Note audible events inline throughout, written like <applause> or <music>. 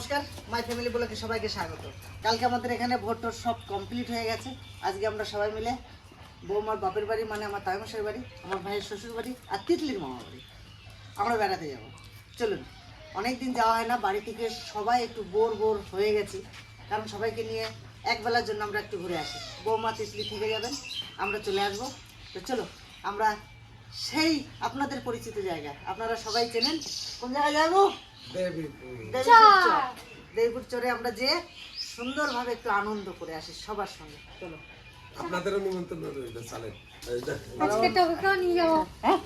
নমস্কার my family বলে সবাইকে স্বাগত। কালকে আমাদের এখানে ভোট টোট সব কমপ্লিট হয়ে গেছে। আজকে আমরা সবাই মিলে বৌমার বাপের বাড়ি মানে আমার তাইমশের বাড়ি, আমার ভাইয়ের শ্বশুর বাড়ি আর তিতলির মামা বাড়ি। আমরা বেড়াতে যাব। চলুন অনেক দিন যাওয়া হয় না, বাড়ি থেকে সবাই একটু বোর বোর হয়ে গেছি। কারণ সবাইকে নিয়ে এক বেলার জন্য আমরা একটু ঘুরে আসি। বৌমা, তিতলি থেকে যাবেন, আমরা চলে আসব। তো চলো আমরা সেই আপনাদের পরিচিত জায়গা। আপনারা সবাই চেনেন? কোন জায়গায় যাব? দেবীপুর চর। আমরা যে সুন্দরভাবে একটু আনন্দ করে আসি সবার সঙ্গে। চলো। আপনাদেরও নিমন্ত্রণ রইল চালেন। আজকে তোকেও নিয়ে যাব। হ্যাঁ?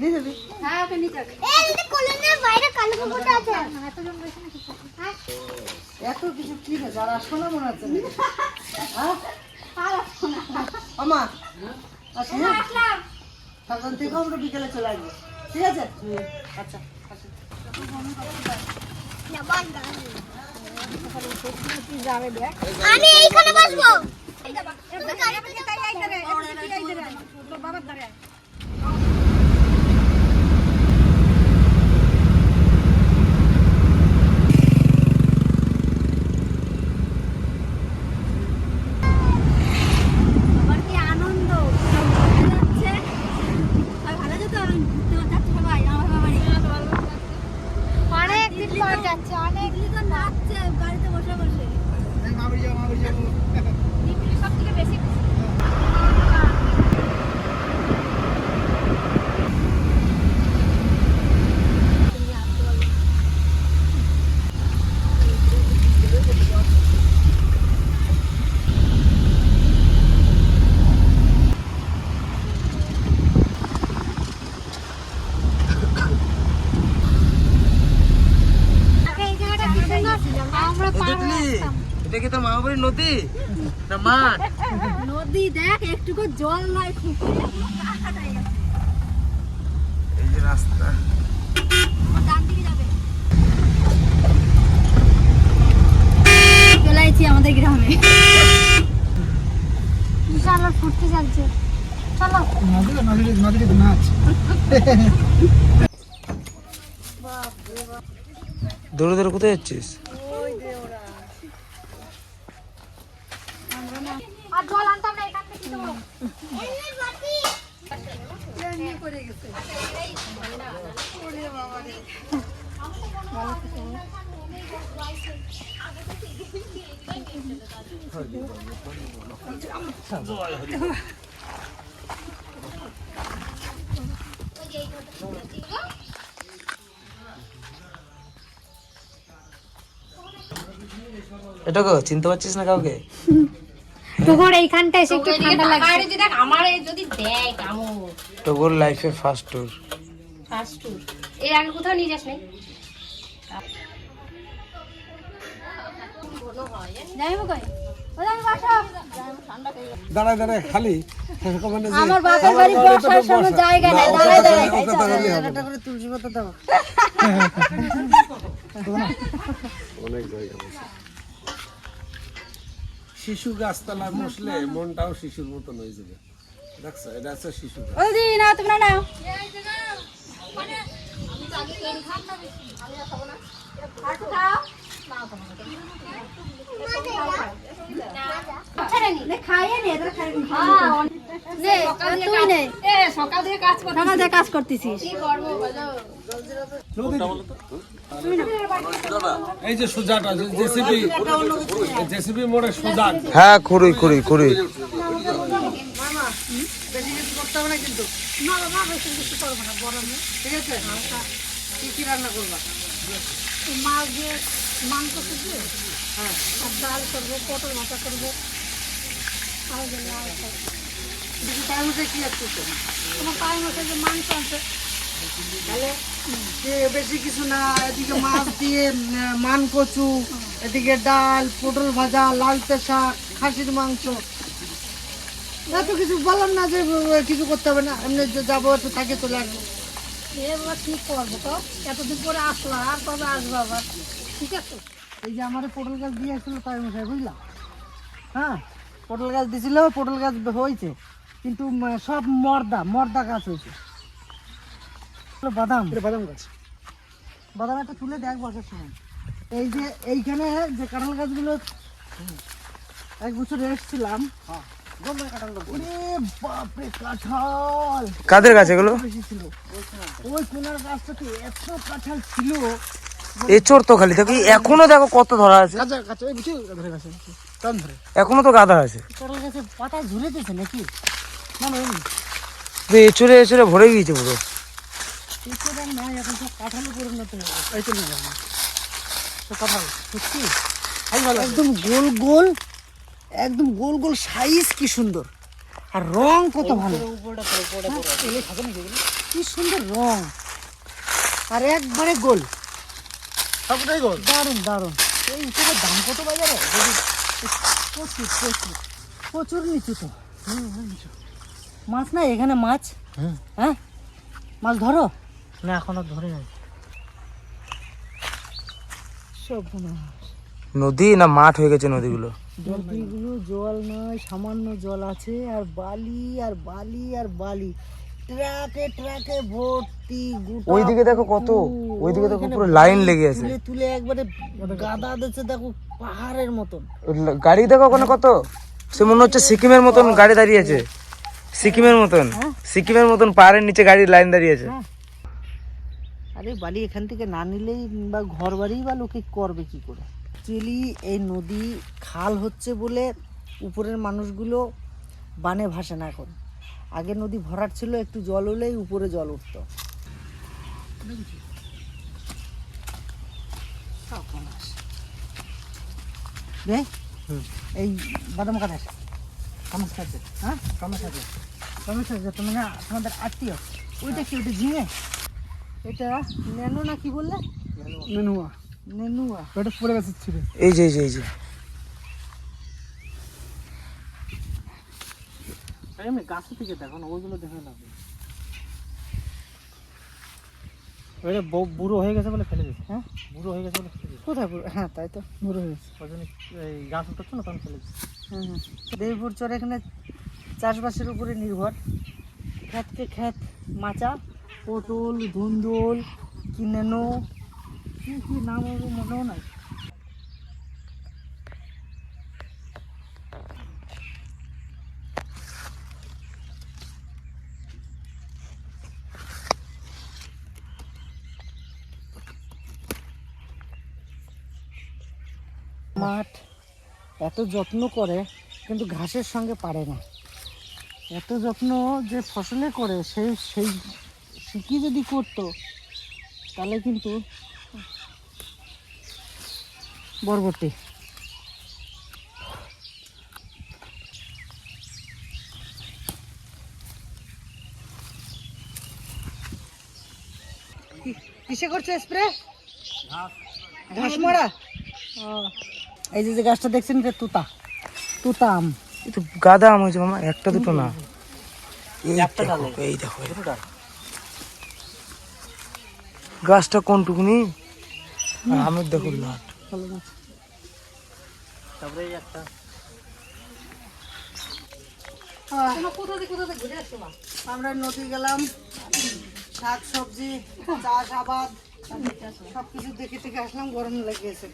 নিয়ে যাবি? হ্যাঁ ওকে নিয়ে যাবে। এই যে কলোনির বাইরে কালো কুকুরটা আছে। এতজন বসে নাকি হ্যাঁ। এত কিছু কি রে যারা আসো না মনে হচ্ছে? হ্যাঁ? আমা আসি হ্যাঁ? আসলাম। তখন থেকে আমরা বিকেলে চলে আসব। ঠিক আছে? আচ্ছা। আমি এইখানে বসবো বাবার দ্বারা আবার কি আনন্দ সব ভালো যাচ্ছে আর ভালো যেত আর ঘুরতে যাচ্ছে সবাই আমার বাবারই অনেক দিন পর যাচ্ছে অনেক দিন তো নাচছে গাড়িতে বসে বসে দিল্লি সব থেকে বেশি খুশি। এই জায়গাটা কি সুন্দর আমরা পার হয়ে আসতাম। নদী? না মাঠ? নদী দেখ একটুকু জল নাই ফুকুরে এই যে রাস্তা। চলে আমাদের গ্রামে। বিশাল ফুটতে যাচ্ছে চলো। দৌড়ে দৌড়ে কোথায় যাচ্ছিস আর জল আনতাম না এখান থেকে তো এটা কো চিনতে পারছিস না কাউকে? তোর এইখানটা এসে একটু ঠান্ডা লাগছে। দেখ আমার যদি দেয় কামড় টগর লাইফে ফার্স্ট ট্যুর ফার্স্ট ট্যুর এর আগে কোথাও নিয়ে যাস নাই? যাইবো কই দাঁড়ায় দাঁড়ায় খালি। আমার বাপের বাড়ি বসার কোনো জায়গা নাই দাঁড়ায় দাঁড়ায়। একটা করে তুলসী পাতা দাও। অনেক জায়গা শিশু গাছতলায় বসলে মনটাও শিশুর মতন হয়ে যাবে। দেখছ এটা হচ্ছে শিশু গাছ। ওই দি না তোমরা নাও। খাইয়ে নে তোরা খাইয়ে নে তুই নে এ সকাল থেকে কাজ কর সকাল থেকে কাজ করতেছিস। এই যে সুজাটা জেসিবি জেসিবি মোড়ে সুজা হ্যাঁ খুঁড়ি খুঁড়ি খুঁড়ি মামা করতে হবে না কিন্তু না বাবা করব না গরমে ঠিক আছে কি কি রান্না করবা মাছ দিয়ে মাংস করব হ্যাঁ আর ডাল করব পটল ভাজা করব। হচ্ছে তোমার যে মাংস তাহলে বেশি কিছু না এদিকে মাছ দিয়ে মান কচু এদিকে ডাল পটল ভাজা লালতে শাক খাসির মাংস এত কিছু বললাম না যে কিছু করতে হবে না এমনি যাব একটু থাকে চলে আসব এবার ঠিক করব তো এতদিন পরে আসলো আর কবে আসব আবার ঠিক আছে এই যে আমার পটল গাছ দিয়ে আসছিল তাই মশাই বুঝলাম হ্যাঁ? পটল গাছ দিছিল পটল গাছ হয়েছে। কিন্তু সব মর্দা মর্দা গাছ হয়েছে। বাদাম। বাদাম গাছ। বাদাম একটা তুলে দেখ বসার সময়। এই যে এইখানে যে কাঁঠাল গাছগুলো এক বছর এসেছিলাম। ওরে বাপরে কাঁঠাল! কাদের গাছ এগুলো? ওই কোনার গাছটাতে এত কাঁঠাল ছিল। এচোর তো খালি। দেখো এখনও দেখো কত ধরা আছে। এখনও তো গাদা আছে কাঁঠাল গাছে পাতা ঝুলে দিয়েছে নাকি? না ভরে গিয়েছে পুরো। না এখন সব কাঁঠালে পরিণত হয়ে গেছে। এই তো নিয়ে যাব তো কাঁঠাল সত্যি? একদম গোল গোল একদম গোল গোল সাইজ কি সুন্দর। আর রং কত ভালো। হ্যাঁ, কি সুন্দর রং। আর একবারে গোল। সবটাই গোল? দারুণ দারুণ। এই দাম কত বাজারে প্রচুর প্রচুর প্রচুর। নিচু তো। মাছ না এখানে মাছ? হ্যাঁ? মাছ ধরো? না এখনও ধরে নাই। সব নদী না মাঠ হয়ে গেছে নদীগুলো? নদীগুলো জল নয় সামান্য জল আছে আর বালি আর বালি আর বালি। ট্রাকে ট্রাকে ভর্তি গোটা ওইদিকে দেখো কত। ওইদিকে দেখো পুরো লাইন লেগে আছে। তুলে তুলে একবারে গাদা দিচ্ছে দেখো পাহাড়ের মতন। গাড়ি দেখো ওখানে কত? সে মনে হচ্ছে সিকিমের মতন গাড়ি দাঁড়িয়েছে সিকিমের মতন। সিকিমের মতন পাহাড়ের নিচে গাড়ির লাইন দাঁড়িয়েছে আরে বালি এখান থেকে না নিলেই বা ঘর বাড়ি বা লোকে করবে কি করে? অ্যাকচুয়ালি এই নদী খাল হচ্ছে বলে উপরের মানুষগুলো বানে ভাসে না এখন। আগে নদী ভরাট ছিল একটু জল হলেই উপরে জল উঠতো। রে? এই বাদাম কাটাস সমস্যা আছে। হ্যাঁ? সমস্যা আছে। সমস্যা আছে তুমি না তোমাদের আত্মীয়। ওইটা কি ওইটা ঝিঙে? এটা নেনো না কি বললে? নেনুয়া। নেনুয়া। ওটা পড়ে গেছে ছিল এই যে এই যে এই যে। এমনি গাছ থেকে দেখো না ওইগুলো দেখে না ওইটা বুড়ো হয়ে গেছে বলে ফেলে দিয়েছে হ্যাঁ? বুড়ো হয়ে গেছে বলে ফেলে দিয়েছে কোথায় বুড়ো? হ্যাঁ তাই তো বুড়ো হয়ে গেছে। ওই জন্য এই গাছ উঠাচ্ছ না তখন ফেলে দিয়েছে হ্যাঁ হ্যাঁ দেবীপুর চর এখানে চাষবাসের উপরে নির্ভর। ক্ষেতকে ক্ষেত মাচা পটল ধুন্দল কিনেনো। কি কী নাম ওগুলো মনেও নাই? মাঠ এত যত্ন করে কিন্তু ঘাসের সঙ্গে পারে না। এত যত্ন যে ফসলে করে সেই সেই শিখি যদি করতো তাহলে কিন্তু বরবটি। কিসে করছে স্প্রে ঘাস মারা? ও, এই যে যে গাছটা দেখছেন এটা তুতা। তুতা আম। এই তো গাদা আম হয়েছে মামা একটা দুটো না। এই দেখো এই দেখো গাছটা কোনটুকুনি? আমের দেখো লাট তারপরে একটা। কোথা থেকে কোথা থেকে ঘুরে আসছো মা? আমরা নদী গেলাম শাক সবজি চাষ আবাদ। সব কিছু দেখে দেখে আসলাম গরম লেগেছে।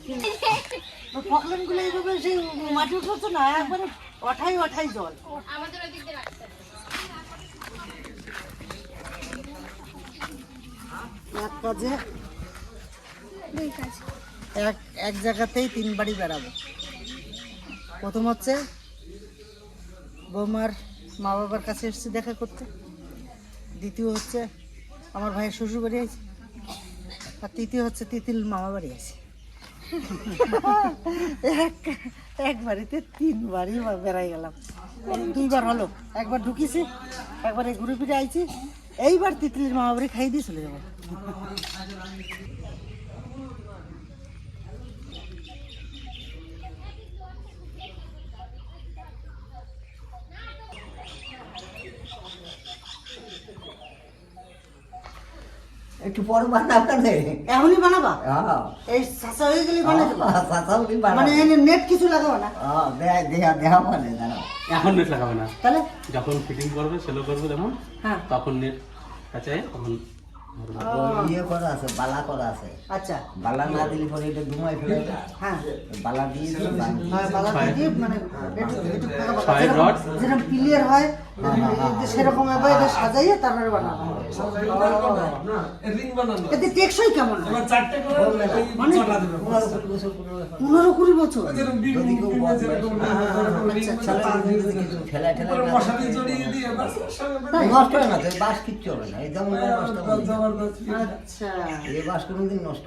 ফকলেনগুলো এইভাবে সেই মাটি উঠছে না একবারে অঠাই অঠাই জল। আমাদের ওই দিক দিয়ে রাখতে এক কাজে এক এক জায়গাতেই তিন বাড়ি বেড়াবো। প্রথম হচ্ছে বৌমার মা বাবার কাছে এসেছি দেখা করতে। দ্বিতীয় হচ্ছে আমার ভাইয়ের শ্বশুর বাড়ি আছে। আর তৃতীয় হচ্ছে তিতিল মামা বাড়ি আছে। এক এক বাড়িতে তিনবারই বেড়াই গেলাম। দুইবার হলো, একবার ঢুকিছি, একবার এই ঘুরে ফিরে আইছি। এইবার তিতলির মামা বাড়ি খাই দিয়ে চলে যাব। একটু পর বানাবে না। এখনই বানাবা? হ্যাঁ। এই সাসা হয়ে গেলে বানাই দেবা? সাসাউলি মানে এনে নেট কিছু লাগাবো না? হ্যাঁ দেয়া দেয়া দেয়া মানে দাঁড়াও এখন নেট লাগাবে না। তাহলে? যখন ফিটিং করবে সেলো করবে যেমন হ্যাঁ। তখন নেট কাছে তখন ইয়ে করা আছে বালা করা আছে। আচ্ছা। বালা না দিলে পরে এটা ঘুমাই ফেলে হ্যাঁ। বালা দিয়ে দিলে হ্যাঁ, বালা দিয়ে মানে একটু- একটু যেরকম- ক্লিয়ার হয় সেরকম সাজাইয়ে তারপরে বানাবো। বানানো এতে টেকসই কেমন? মানে পনেরো কুড়ি বছর? নষ্ট হয় না কিচ্ছু হবে না এই যেমন আচ্ছা। এই কোনোদিন নষ্ট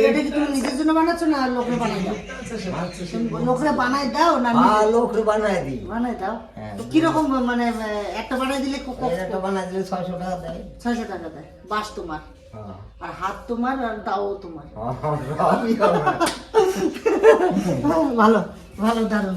এটা কি তুমি নিজের জন্য বানাচ্ছো না লোকরে বানাই দাও? লোকরে বানাই দাও না হ্যাঁ নিজে- লোক বানায় দিই। বানাই দাও। তো কীরকম মানে একটা বানাই দিলে একটা বানাই দিলে ছয়শো টাকা দেয়। ছয়শো টাকা দেয়। বাস তোমার। হ্যাঁ। আর হাত তোমার আর দাও তোমার। হ্যাঁ। <laughs> ভালো ভালো দারুণ।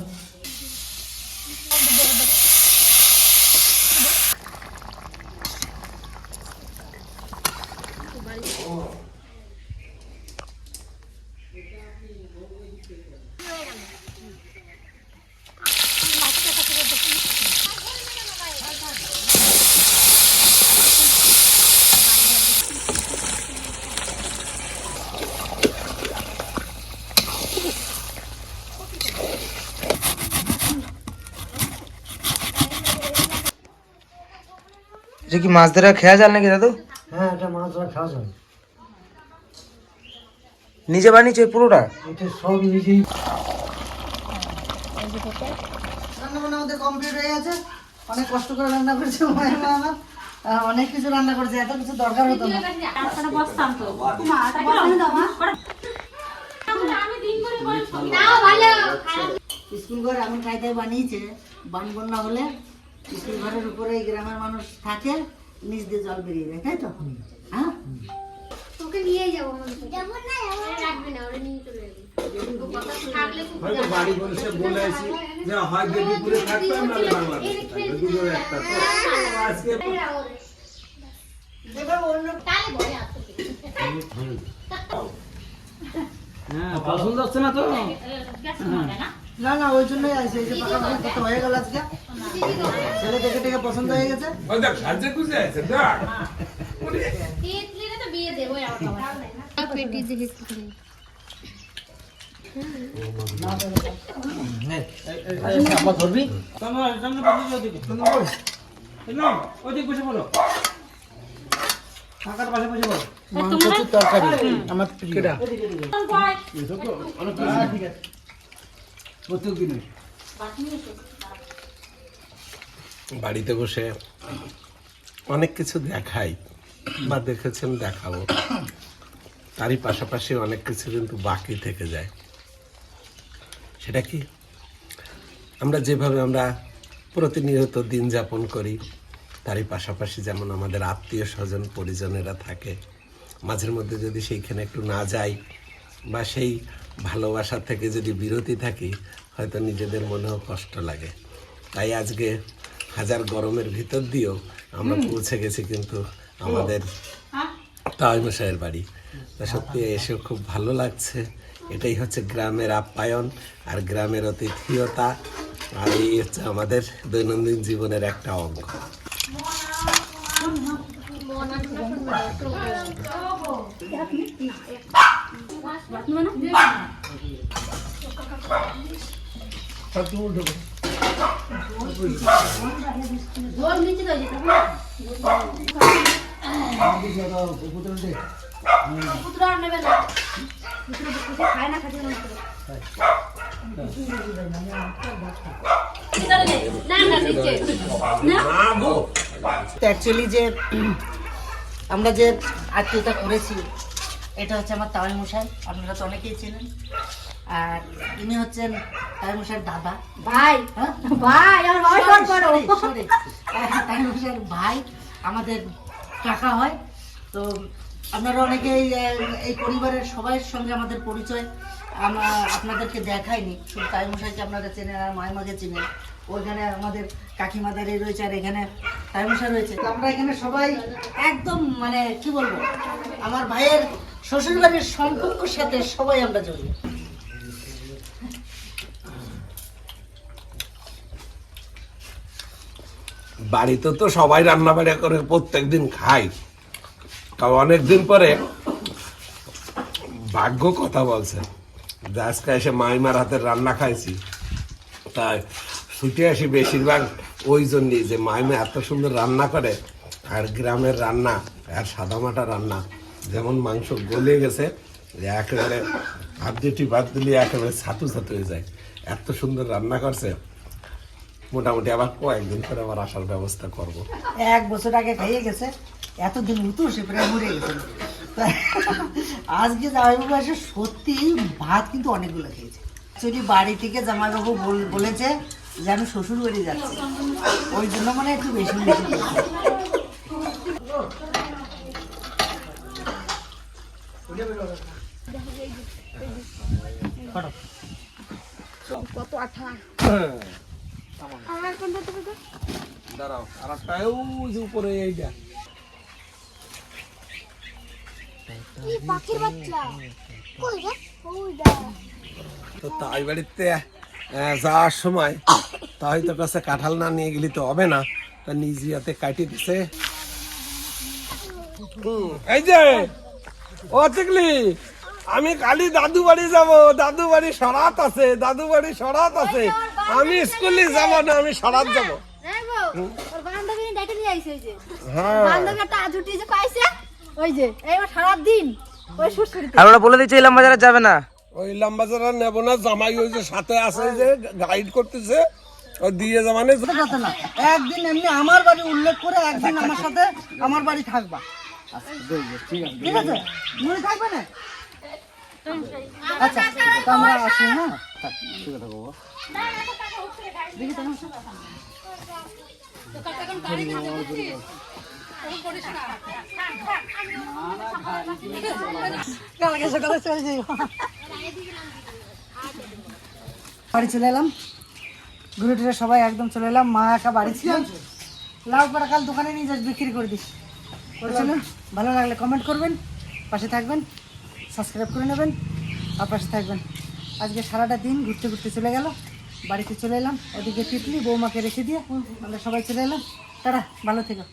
এটা কি মাছ ধরা খেয়া জাল নাকি দাদু? হ্যাঁ এটা মাছ ধরা খাওয়া যায় নিজে বানিয়েছে এই পুরোটা? এটা সব নিজেই রান্না বান্না আমাদের কমপ্লিট হয়ে গেছে। অনেক কষ্ট করে রান্না করেছে মায়ের মা আমার। অনেক কিছু রান্না করেছে এত কিছু দরকার হতো না। তারপরে বসতাম তো মা তাই বসে দাও মা আমি দিন করে করে ছবি ভালো স্কুল ঘর এমন কায়দায় বানিয়েছে বান বন্যা হলে স্কুল ঘরের উপরে এই গ্রামের মানুষ থাকে নিচ দিয়ে জল বেরিয়ে যায় তাই তো? হ্যাঁ? তোকে নিয়ে যাব যেমন না রাখবি না ওরা নিয়ে চলে যাবি। হয়তো বাড়ি বসে বলে আছি যে হয় দেবীপুরে থাকতাম না। বাংলাদেশে থাকবে। দুটোর একটা তো আজকে তাহলে পছন্দ হচ্ছে না তো? না না ওই জন্যই আছে এই যে পাকা পাকা কত হয়ে গেল আজকে। ছেলে দেখে দেখে পছন্দ হয়ে গেছে। ওই দেখ সাজে খুঁজে আছে দেখ। বিয়ে দেবো আমার পেটি দেখে আমার ধরবি ওইদিক বসে পড়ো ফাঁকার পাশে বসে পড়ো প্রচুর তরকারি আমার প্রিয় ঠিক আছে। বাড়িতে বসে অনেক কিছু দেখাই বা দেখেছেন দেখাবো। তারই পাশাপাশি অনেক কিছু কিন্তু বাকি থেকে যায়। সেটা কি? আমরা যেভাবে আমরা প্রতিনিয়ত দিন যাপন করি, তারই পাশাপাশি যেমন আমাদের আত্মীয় স্বজন, পরিজনেরা থাকে, মাঝের মধ্যে যদি সেইখানে একটু না যাই বা সেই ভালোবাসা থেকে যদি বিরতি থাকি হয়তো নিজেদের মনেও কষ্ট লাগে তাই আজকে হাজার গরমের ভিতর দিয়েও আমরা পৌঁছে গেছি কিন্তু আমাদের তাই মশাইয়ের বাড়ি তা সত্যি এসে খুব ভালো লাগছে এটাই হচ্ছে গ্রামের আপ্যায়ন আর গ্রামের অতিথিয়তা আর এই হচ্ছে আমাদের দৈনন্দিন জীবনের একটা অঙ্গ অ্যাকচুয়ালি যে আমরা যে আত্মীয়তা করেছি এটা হচ্ছে আমার তাওয়াই মশাই আপনারা তো অনেকেই চেনেন। আর ইনি হচ্ছেন তাওয়াই মশাইয়ের দাদা। ভাই হ্যাঁ? ভাই আমার ভাই করো। তাওয়াই মশাইয়ের ভাই আমাদের কাকা হয়। তো আপনারা অনেকেই এই পরিবারের সবাইয়ের সঙ্গে আমাদের পরিচয় আমরা আপনাদেরকে দেখাইনি শুধু তাই মশাইকে আপনারা চেনেন আর মাইমাকে চেনেন। ওইখানে আমাদের কাকিমাদারি রয়েছে আর এখানে তাইমশা রয়েছে। আমরা এখানে সবাই একদম মানে কি বলব, আমার ভাইয়ের শ্বশুরবাড়ির সম্পর্কের সাথে সবাই আমরা জড়িয়ে বাড়িতে তো সবাই রান্না বাড়া করে প্রত্যেক দিন খাই। কারণ অনেকদিন পরে ভাগ্য কথা বলছে। আজকে এসে মাইমার হাতের রান্না খাইছি। তাই ছুটে আসি বেশিরভাগ ওই জন্যই যে মাইমা এত সুন্দর রান্না করে, আর গ্রামের রান্না, আর সাদামাটা রান্না, যেমন মাংস গলে গেছে, একেবারে হাত দুটি বাদ দিলে একেবারে ছাতু ছাতু হয়ে যায়। এত সুন্দর রান্না করছে। মোটামুটি আবার কয়েকদিন পরে আবার আসার ব্যবস্থা করব। এক বছর আগে খাইয়ে গেছে, এতদিন উতু সে প্রায় মরে গেছে। আজকে জামাইবাবু এসে সত্যি ভাত কিন্তু অনেকগুলো খেয়েছে। যদি বাড়ি থেকে জামাইবাবু বল- বলেছে যে আমি শ্বশুর বাড়ি যাচ্ছি। ওই জন্য মানে একটু বেশি বেশি খেয়েছে। দাঁড়াও আর একটা ওই যে উপরে এইটা। তো তাই বাড়িতে। যাওয়ার সময় তাই তো কাছে কাঁঠাল না নিয়ে গেলি তো হবে না। তা নিজে হাতে কাটি দিছে। এই যে ও চিকলি আমি কালি দাদু বাড়ি যাব দাদু বাড়ি সরাত আছে দাদু বাড়ি সরাত আছে। আমি স্কুলে যাব না আমি সরাত যাব। গো, ওর বান্ধবী ডেকে নিয়ে আইছে ওই যে। বান্ধবী একটা আজুটি যে পাইছে ওই যে এইবার সারাদিন ওই সুরসুরিতে আর ওরা বলে দিচ্ছে ইলাম বাজারে যাবে না। ওই লম্বা যারা নেব না জামাই ওই যে সাথে আছে যে গাইড করতেছে, ও দিয়ে জামানে না। একদিন এমনি আমার বাড়ি উল্লেখ করে একদিন আমার সাথে আমার বাড়ি থাকবা। ঠিক আছে? মনে থাকবে না? আচ্ছা হ্যাঁ? কালকে সকালে চলে যাই। বাড়ি চলে এলাম। ঘুরে টুরে সবাই একদম চলে এলাম। মা একা বাড়ি ছিল। লাউ পাড়া কাল দোকানে নিয়ে যাস, বিক্রি করে দিস। করে চলুন ভালো লাগলে কমেন্ট করবেন, পাশে থাকবেন সাবস্ক্রাইব করে নেবেন, আর পাশে থাকবেন। আজকে সারাটা দিন ঘুরতে ঘুরতে চলে গেল। বাড়িতে চলে এলাম। ওদিকে তিতলি বৌমাকে রেখে দিয়ে আমরা সবাই চলে এলাম। তারা ভালো থেকো।